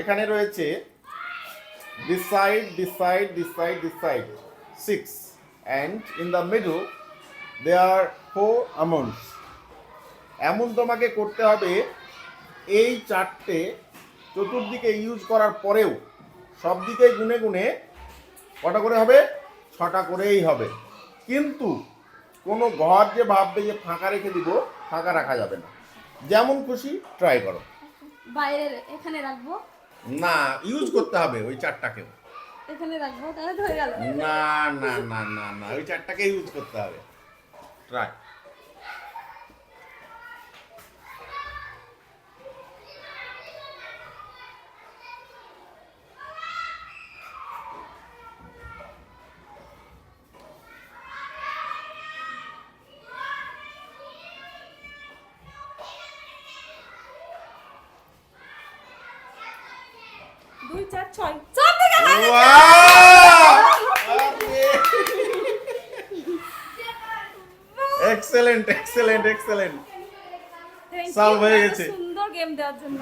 এখানে রয়েছে this side this side this side this side six. And in the middle, there are four amounts. এমন তোমাকে করতে হবে, এই চারটে চতুর্দিকে ইউজ করার পরেও সব দিকে গুনে গুনে কটা করে হবে? ছটা করেই হবে। কিন্তু কোনো ঘর যে ভাববে যে ফাঁকা রেখে দিব, ফাঁকা রাখা যাবে না। যেমন খুশি ট্রাই করো। বাইরের এখানে রাখব। না ইউজ করতে হবে ওই চারটাকে এখানে রাখব তাহলে হয়ে গেল। না না না না না ওই চারটাকে ইউজ করতে হবে। ট্রাই দুই চার ছয়। চার থেকে এক্সেলেন্ট এক্সেলেন্ট এক্সেলেন্ট। সব হয়ে গেছে। সুন্দর গেম দেওয়ার জন্য।